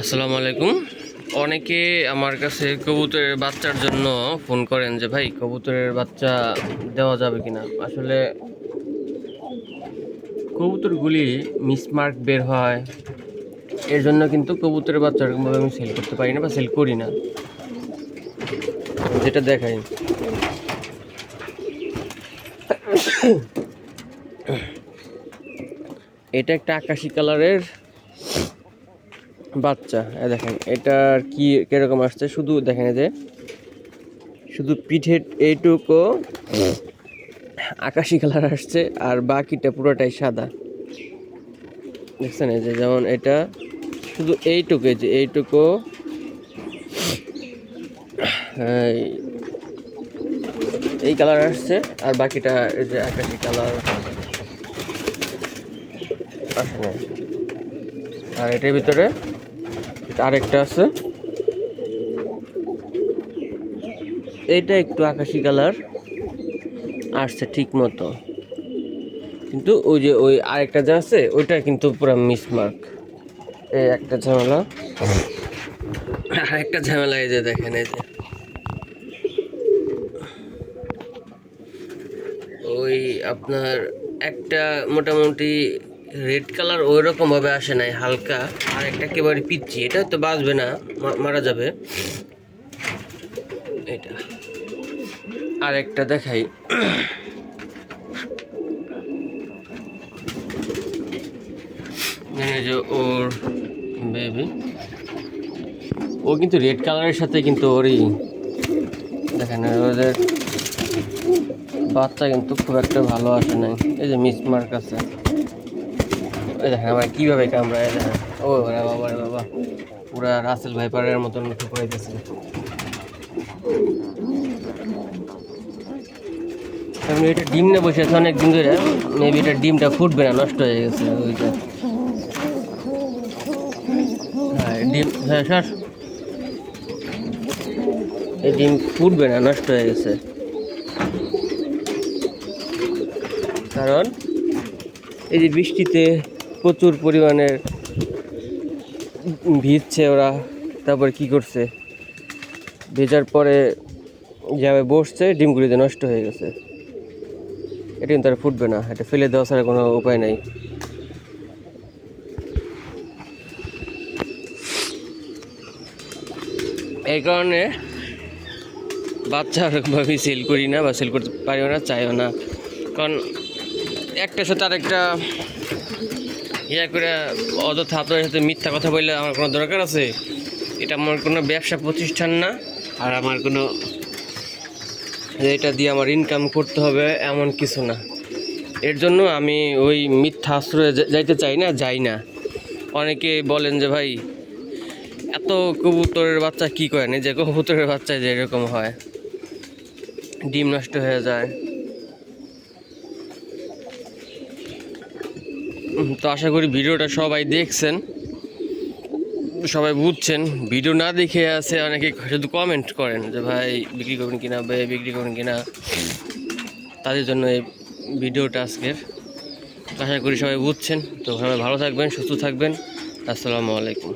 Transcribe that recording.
আসসালামু আলাইকুম। অনেকে আমার কাছে কবুতরের বাচ্চার জন্য ফোন করেন যে, ভাই, কবুতরের বাচ্চা দেওয়া যাবে কিনা? আসলে কবুতরগুলি মিসমার্ক বের হয়। এর জন্য কিন্তু কবুতরের বাচ্চা এরকমভাবে আমি সেল করতে পারি না বা সেল করি না। যেটা দেখাই। এটা একটা আকাশি কালারের বাচ্চা দেখেন, এটার কি, কীরকম আসছে? শুধু দেখেন যে, শুধু পিঠের এইটুকু আকাশি কালার আসছে, আর বাকিটা পুরোটাই সাদা। দেখছেন এই যে, যেমন এটা, শুধু এইটুকু যে এইটুকু, এই- কালার আসছে, আর বাকিটা এই যে আকাশি কালার। আসে আর এটার ভিতরে আরেকটা আছে। এইটা একটু আকাশি কালার। আসছে ঠিক মতো। কিন্তু ওই যে ওই আরেকটা যা আছে, ওইটা কিন্তু পুরো মিসমার্ক এই একটা ঝামেলা। আরেকটা ঝামেলা এই যে দেখেন, এই যে। ওই আপনার একটা মোটামুটি রেড কালার ওই রকম ভাবে আসে নাই, হালকা। আর একটা একেবারে পিচ্ছি এটা তো বাঁচবে না মারা যাবে। এটা আর একটা দেখাই। যে ওর বেবি ও কিন্তু রেড কালারের সাথে কিন্তু ওরই, দেখেন, ওদের বাচ্চা কিন্তু খুব একটা ভালো আসে নাই। এই যে মিস মার্ক আছে। দেখেন আমার কীভাবে কামড়ায় দেখেন। ও বাবা বাবা রে বাবা। পুরা রাসেল ভাইপারের মতন ঠুকরাইতেছে এমনি এটা ডিম নিয়ে বসে আছে অনেক দিন ধরে। মেবি এটা ডিমটা ফুটবে না, নষ্ট হয়ে গেছে ওইটা। হ্যাঁ ডিম হ্যাঁ স্যার এই ডিম ফুটবে না, নষ্ট হয়ে গেছে। কারণ এই যে বৃষ্টিতে প্রচুর পরিমাণে ভিজছে ওরা, তারপর কি করছে? ভেজার পরে যেভাবে বসছে ডিমগুলিতে নষ্ট হয়ে গেছে। এটা কিন্তু আর ফুটবে না, এটা ফেলে দেওয়া ছাড়া কোনো উপায় নাই। এই কারণে বাচ্চা ওরকমভাবে সেল করি না বা সেল করতে পারিও না, চাইও না। কারণ একটা সাথে আরেকটা ইয়া করে অযথা আপনার সাথে মিথ্যা কথা বললে আমার কোনো দরকার আছে? এটা আমার কোনো ব্যবসা প্রতিষ্ঠান না। আর আমার কোনো এটা দিয়ে আমার ইনকাম করতে হবে এমন কিছু না। এর জন্য আমি ওই মিথ্যা আশ্রয়ে যাইতে চাই না, যাই না। অনেকে বলেন যে, ভাই, এত কবুতরের বাচ্চা কি করেন? যে কবুতরের বাচ্চা যে এরকম হয়, ডিম নষ্ট হয়ে যায়। তো আশা করি ভিডিওটা সবাই দেখছেন, সবাই বুঝছেন। ভিডিও না দেখে আছে অনেকে শুধু কমেন্ট করেন যে, ভাই, বিক্রি করবেন কিনা ভাই বিক্রি করবেন কিনা? তাদের জন্য এই ভিডিওটা আজকের। আশা করি সবাই বুঝছেন। তো সবাই ভালো থাকবেন, সুস্থ থাকবেন। আসসালামু আলাইকুম।